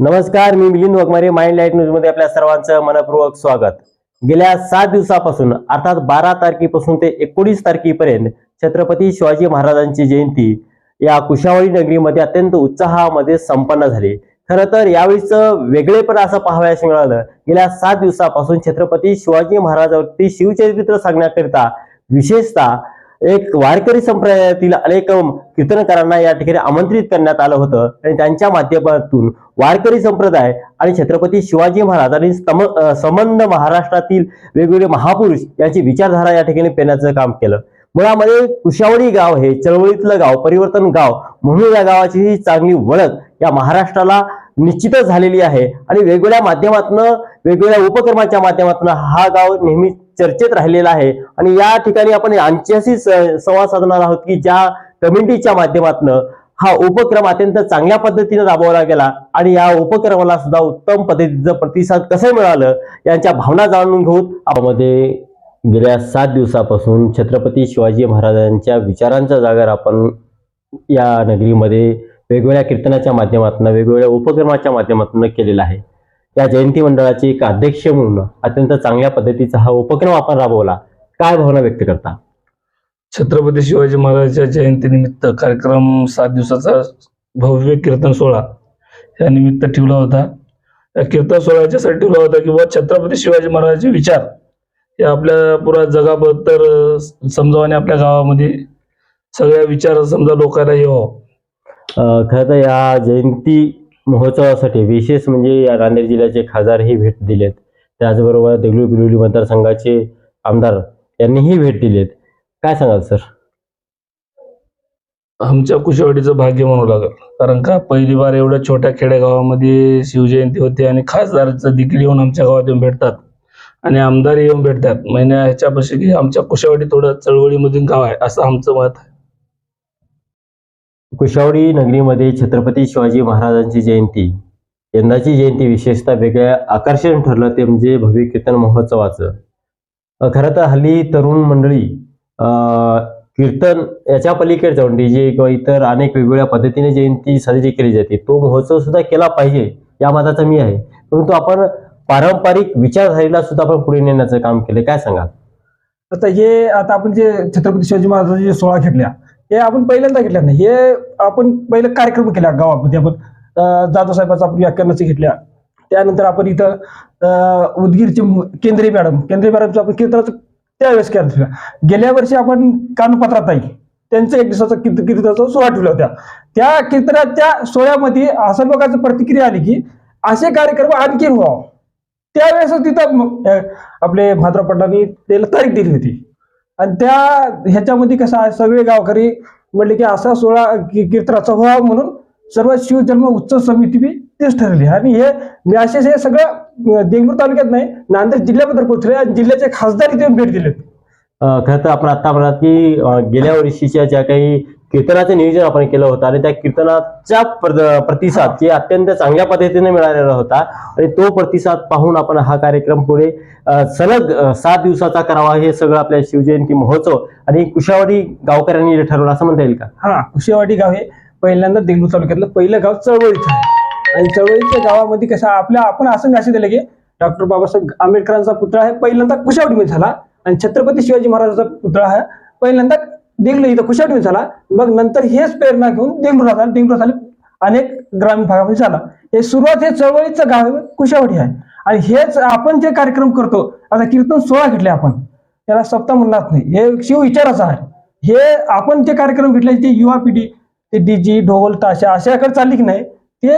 नमस्कार मी Milind वगमारे mind light न्यूजमध्ये आपल्या सर्वांचं मनपूर्वक स्वागत. गेल्या सात दिवसापासून अर्थात बारा तारखेपासून ते एकोणीस तारखेपर्यंत छत्रपती शिवाजी महाराजांची जयंती या कुशावळी नगरीमध्ये अत्यंत उत्साहामध्ये संपन्न झाली. खरं तर यावेळीच वेगळेपण असं पाहावयास मिळालं. गेल्या सात दिवसापासून छत्रपती शिवाजी महाराजांवरती शिवचरित्र सांगण्याकरिता विशेषतः एक वारकरी संप्रदायातील अनेक कीर्तनकारांना या ठिकाणी आमंत्रित करण्यात आलं होतं. आणि त्यांच्या माध्यमातून वारकरी संप्रदाय आणि छत्रपती शिवाजी महाराज आणि संबंध महाराष्ट्रातील वेगवेगळे महापुरुष यांची विचारधारा या ठिकाणी पेरण्याचं काम केलं. मुळामध्ये कुशावळी गाव हे चळवळीतलं गाव परिवर्तन गाव म्हणून या गावाची ही चांगली ओळख या महाराष्ट्राला निश्चितच झालेली आहे. आणि वेगवेगळ्या माध्यमातून वेगवेगळ्या उपक्रमाच्या माध्यमातून हा गाव नेहमी चर्चेत राहिलेला आहे. आणि या ठिकाणी आपण यांच्याशी स- संवाद साधणार आहोत की ज्या कमिटीच्या माध्यमातून हा उपक्रम अत्यंत चांगल्या पद्धतीने राबवला गेला आणि या उपक्रमाला सुद्धा उत्तम पद्धतीचं प्रतिसाद कसं मिळालं यांच्या भावना जाणून घेऊन मध्ये गेल्या सात दिवसापासून छत्रपती शिवाजी महाराजांच्या विचारांचा जागर आपण या नगरीमध्ये वेगवेगळ्या कीर्तनाच्या माध्यमातून वेगवेगळ्या उपक्रमाच्या माध्यमातून केलेला आहे. या जयंती मंडळाचे एक अध्यक्ष म्हणून अत्यंत चांगल्या पद्धतीचा हा उपक्रम आपण राबवला. काय भावना व्यक्त करता? छत्रपती शिवाजी महाराजांच्या जयंतीनिमित्त कार्यक्रम सात दिवसाचा भव्य कीर्तन सोहळा या निमित्त ठेवला होता. या कीर्तन सोहळ्याच्यासाठी ठेवला होता की बुवा छत्रपती शिवाजी महाराजांचे विचार हे आपल्या पुरा जगाबद्दल अं, समजावं आणि आपल्या गावामध्ये सगळ्या विचार समजा लोकांना यावं खरं तर या जयंती महोत्सवासाठी विशेष म्हणजे या नांदेड जिल्ह्याचे खासदारही भेट दिलेत. त्याचबरोबर देगलू बिलोली मतदारसंघाचे आमदार यांनीही भेट दिलेत. काय सांगाल सर? आमच्या कुशवाडीचं भाग्य म्हणू लागल. कारण का? पहिली बार एवढ्या छोट्या खेडेगावामध्ये शिवजयंती होते आणि खासदारचं देखील येऊन आमच्या गावात येऊन भेटतात. आणि आमदार येऊन भेटतात. महिन्या ह्याच्यापाशी की आमच्या कुशवाडी थोडं चळवळीमधून गाव आहे असं आमचं मत आहे. कुशावडी नगरीमध्ये छत्रपती शिवाजी महाराजांची जयंती. यंदाची जयंती विशेषतः वेगळ्या आकर्षण ठरलं ते म्हणजे भव्य कीर्तन महोत्सवाचं. खरं तर हल्ली तरुण मंडळी कीर्तन याच्या पलीकडे जाऊन डीजे किंवा इतर अनेक वेगवेगळ्या पद्धतीने जयंती साजरी केली जाते. तो महोत्सव सुद्धा केला पाहिजे या मताचा मी आहे. परंतु आपण पारंपरिक विचारधारेला सुद्धा आपण पुढे नेण्याचं काम केलं काय सांगा आता हे आता आपण जे छत्रपती शिवाजी महाराजांच्या सोळा घेतल्या हे आपण पहिल्यांदा घेतल्या नाही. हे आपण पहिले कार्यक्रम केला गावामध्ये. आपण जाधव साहेबांचा आपण व्याख्यानाचं घेतल्या. त्यानंतर आपण इथं उदगीरचे केंद्रीय मॅडम. केंद्रीय मॅडमचं आपण कीर्तनाचं त्यावेळेस केलं गेल्या वर्षी आपण कानपत्रात आई त्यांचं एक दिवसाचा कीर्त कीर्तनाचा सोहळा ठेवला होता. त्या कीर्तनाच्या सोहळ्यामध्ये असं लोकांची प्रतिक्रिया आली की असे कार्यक्रम आणखी व्हावं. त्यावेळेस तिथं आपले भाद्रा पटलांनी त्याला तारीख दिली होती. आणि त्या ह्याच्यामध्ये कसं आहे सगळे गावकरी म्हणले की असा सोळा कीर्तनाचा व्हावा म्हणून सर्व शिवजन्म उत्सव समिती बी तेच ठरली. आणि हे मी असेच हे सगळं देगलूर तालुक्यात नाही नांदेड जिल्ह्याबद्दल पोहोचले आणि जिल्ह्याचे खासदार इथे भेट दिले खरं तर आपण आता म्हणाल की गेल्या वर्षीच्या ज्या काही कीर्तनाचं नियोजन आपण केलं होतं आणि त्या कीर्तनाचा प्रतिसाद जे अत्यंत चांगल्या पद्धतीने मिळालेला होता आणि तो प्रतिसाद पाहून आपण हा कार्यक्रम पुढे सलग सात दिवसाचा करावा हे सगळं आपल्या शिवजयंती महोत्सव आणि कुशावाडी गावकऱ्यांनी ठरवलं असं म्हणता येईल का? हा कुशावाडी गाव हे पहिल्यांदा देगलूर तालुक्यातलं पहिलं गाव चळवळीचं आहे. आणि चळवळीच्या गावामध्ये कसं आपल्या आपण असं मॅसेज दिलं की डॉक्टर बाबासाहेब आंबेडकरांचा पुतळा आहे पहिल्यांदा कुशावडीमध्ये झाला आणि छत्रपती शिवाजी महाराजांचा पुतळा हा पहिल्यांदा देगलूर इथं कुशावडीमध्ये झाला. मग नंतर हेच प्रेरणा घेऊन देगलूर झाला. आणि झाले अनेक ग्रामीण भागामध्ये झाला. हे सुरुवात हे चळवळीचं गाव कुशावडी आहे. आणि हेच आपण जे कार्यक्रम करतो आता कीर्तन सोळा घेतले आपण. त्याला सप्ताह म्हणणार नाही. हे शिव विचाराचा आहे. हे आपण जे कार्यक्रम घेतले ते युवा पिढी ते डीजी ढोल ताशा अशाकडे चालली की नाही ते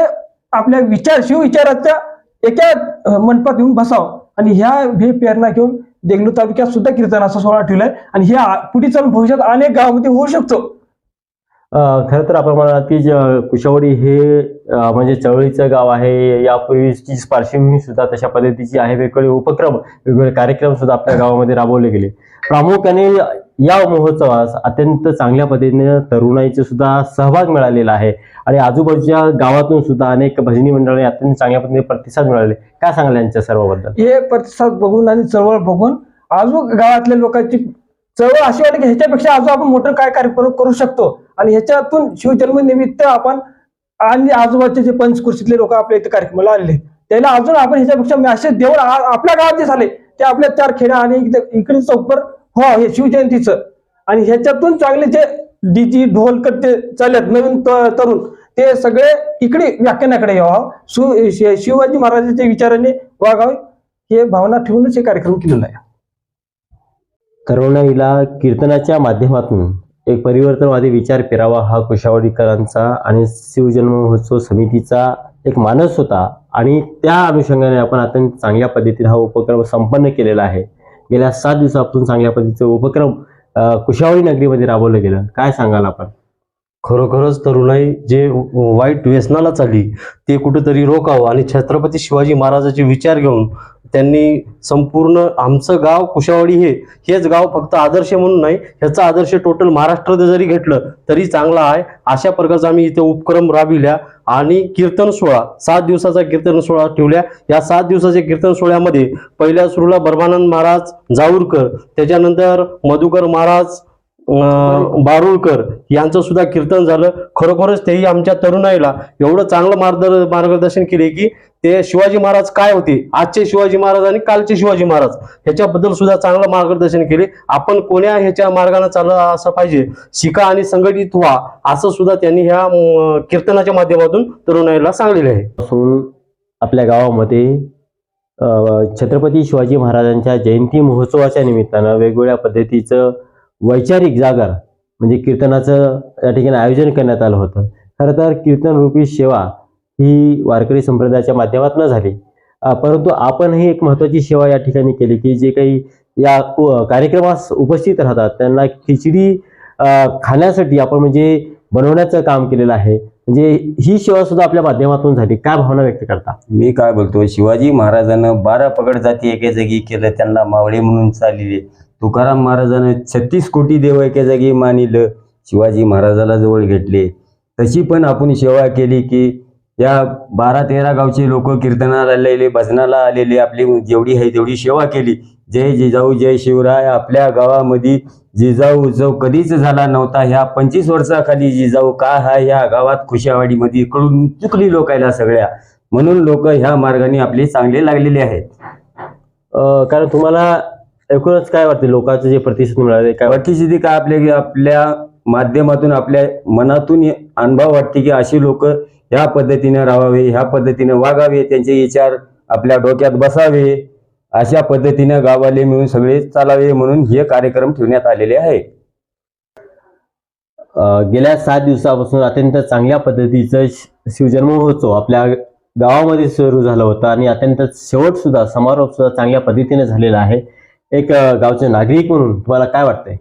आपल्या विचार शिव विचाराच्या एका मंडपात येऊन बसावं. आणि ह्या हे प्रेरणा घेऊन देगलूर तालुक्यात सुद्धा कीर्तनाचा सोहळा ठेवलाय. आणि हे पुढे चालून भविष्यात अनेक गावामध्ये होऊ शकतो. खरं तर आपण म्हणाल की ज- कुशावडी हे म्हणजे चळवळीचं गाव आहे. यापूर्वीची पार्श्वभूमी सुद्धा तशा पद्धतीची आहे. वेगवेगळे उपक्रम वेगवेगळे कार्यक्रम सुद्धा आपल्या गावामध्ये राबवले गेले. प्रामुख्याने या महोत्सवास अत्यंत चांगल्या पद्धतीने तरुणाईचे सुद्धा सहभाग मिळालेला आहे. आणि आजूबाजूच्या गावातून सुद्धा अनेक भजनी मंडळांनी अत्यंत चांगल्या पद्धतीने प्रतिसाद मिळाले. काय सांगाल यांच्या सर्वाबद्दल? हे प्रतिसाद बघून आणि चळवळ बघून आजू गावातल्या लोकांची चळवळ अशी वाटते की ह्याच्यापेक्षा अजून आपण मोठं काय कार्य करू शकतो? आणि ह्याच्यातून शिवजन्म निमित्त आपण आणि आजूबाजूचे जे पंचकृषीतले लोक आपल्या इथे कार्यक्रमाला आलेले त्याला अजून आपण ह्याच्यापेक्षा मॅसेज देऊन आपल्या गावात जे झाले ते आपल्या चार खेड्या आणि इकडे- इकडे चौकर हो हे शिवजयंतीचं. आणि ह्याच्यातून चांगले जे डीजी ढोलकर ते चालत नवीन तरुण ते सगळे इकडे व्याख्यानाकडे यावं. शिवाजी महाराजांच्या विचाराने वागावे. हे भावना ठेवूनच हे कार्यक्रम केलेला आहे. तरुणाईला कीर्तनाच्या माध्यमातून एक परिवर्तनवादी विचार पेरावा हा कुशावडीकरांचा आणि शिवजन्म महोत्सव समितीचा एक मानस होता. आणि त्या अनुषंगाने आपण अत्यंत चांगल्या पद्धतीने हा उपक्रम संपन्न केलेला आहे. गेल्या सात दिवसापासून चांगल्या पद्धतीचा उपक्रम कुशावळी नगरीमध्ये राबवलं गेलं. काय सांगाल आपण? खरोखरच तरुणाई जे वाईट व्यसनाला चालली ते कुठेतरी रोखावं. आणि छत्रपती शिवाजी महाराजाचे विचार घेऊन त्यांनी संपूर्ण आमचं गाव कुशावाडी हे हेच गाव फक्त आदर्श म्हणून नाही ह्याचा आदर्श टोटल महाराष्ट्रात जरी घेतलं तरी चांगला आहे. अशा प्रकारचा आम्ही इथे उपक्रम राबविल्या आणि कीर्तन सोहळा सात दिवसाचा कीर्तन सोहळा ठेवल्या. या सात दिवसाच्या कीर्तन सोहळ्यामध्ये पहिल्या सुरूला बर्मानंद महाराज जाऊरकर त्याच्यानंतर मधुकर महाराज बारुळकर यांचं सुद्धा कीर्तन झालं. खरोखरच तेही आमच्या तरुणाईला एवढं चांगलं मार्गदर मार्गदर्शन केले की ते शिवाजी महाराज काय होते? आजचे शिवाजी महाराज आणि कालचे शिवाजी महाराज ह्याच्याबद्दल सुद्धा चांगलं मार्गदर्शन केले. आपण कोण्या ह्याच्या मार्गाने चाललं असं पाहिजे? शिका आणि संघटित व्हा असं सुद्धा त्यांनी ह्या कीर्तनाच्या माध्यमातून तरुणाईला सांगलेले आहे. आपल्या गावामध्ये छत्रपती शिवाजी महाराजांच्या जयंती महोत्सवाच्या निमित्तानं वेगवेगळ्या पद्धतीचं वैचारिक जागर म्हणजे कीर्तनाचं या ठिकाणी आयोजन करण्यात आलं होतं. खरं तर कीर्तन रूपी सेवा ही वारकरी संप्रदायाच्या माध्यमातून झाली. परंतु परंतु आपणही एक महत्त्वाची सेवा या ठिकाणी केली की जे काही या कार्यक्रमास उपस्थित राहतात. त्यांना खिचडी खाण्यासाठी आपण म्हणजे बनवण्याचं काम केलेलं आहे. म्हणजे ही सेवा सुद्धा आपल्या माध्यमातून झाली. काय भावना व्यक्त करता? मी काय बोलतो? शिवाजी महाराजानं बारा पगड जाती एके जागी केलं त्यांना मावळे म्हणून चालले. तुकाराम महाराजानं छत्तीस कोटी देव एके जागी मानिलं शिवाजी महाराजाला जवळ घेतले. तशी पण आपण सेवा केली की या बारा तेरा गावचे लोक कीर्तनाला आलेले भजनाला आलेले आपली जेवढी आहे तेवढी सेवा केली. जय जिजाऊ जय शिवराय आपल्या गावामध्ये जिजाऊ उत्सव कधीच झाला नव्हता. ह्या पंचवीस वर्षाखाली जिजाऊ का हा ह्या गावात खुशावाडीमध्ये कळून चुकली लोकायला सगळ्या. म्हणून लोक ह्या मार्गाने आपले चांगले लागलेले आहेत. कारण तुम्हाला एकूणच काय वाटते? लोकांचं जे प्रतिसाद मिळाले काय वाटतं? प्रतिसिद्धी काय आपल्या आपल्या माध्यमातून आपल्या मनातून अनुभव वाटते की अशी लोक ह्या पद्धतीने राहावे ह्या पद्धतीने वागावे त्यांचे विचार आपल्या डोक्यात बसावे अशा पद्धतीने गावाले मिळून सगळे चालावे म्हणून हे कार्यक्रम ठेवण्यात आलेले आहे. गेल्या सात दिवसापासून अत्यंत चांगल्या पद्धतीचं शिवजन्म महोत्सव आपल्या गावामध्ये सुरू झालं होतं आणि अत्यंत शेवट सुद्धा समारोप सुद्धा चांगल्या पद्धतीने झालेला आहे. एक गावचे नागरिक म्हणून तुम्हाला काय वाटतंय?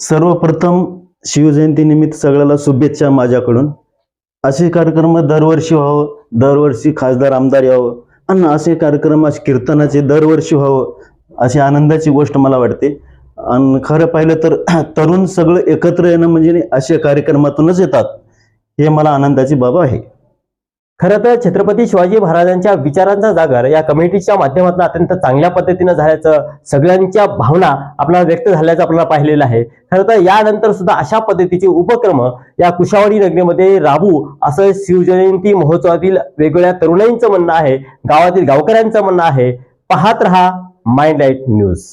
सर्वप्रथम शिवजयंतीनिमित्त सगळ्याला शुभेच्छा माझ्याकडून. असे कार्यक्रम दरवर्षी व्हावं दरवर्षी खासदार आमदार यावं आणि असे कार्यक्रम असे कीर्तनाचे दरवर्षी व्हावं अशी आनंदाची गोष्ट मला वाटते. आणि खरं पाहिलं तर तरुण सगळं एकत्र येणं म्हणजे अशा कार्यक्रमातूनच येतात. हे मला आनंदाची बाब आहे. खरं तर छत्रपती शिवाजी महाराजांच्या विचारांचा जागर या कमिटीच्या माध्यमातून अत्यंत चांगल्या पद्धतीनं झाल्याचं सगळ्यांच्या भावना आपल्याला व्यक्त झाल्याचं आपल्याला पाहिलेलं आहे. खरं तर यानंतर सुद्धा अशा पद्धतीचे उपक्रम या कुशावाडी नगरीमध्ये राबू असं शिवजयंती महोत्सवातील वेगवेगळ्या तरुणाईंचं म्हणणं आहे गावातील गावकऱ्यांचं म्हणणं आहे. पाहत रहा माइंड लाइट न्यूज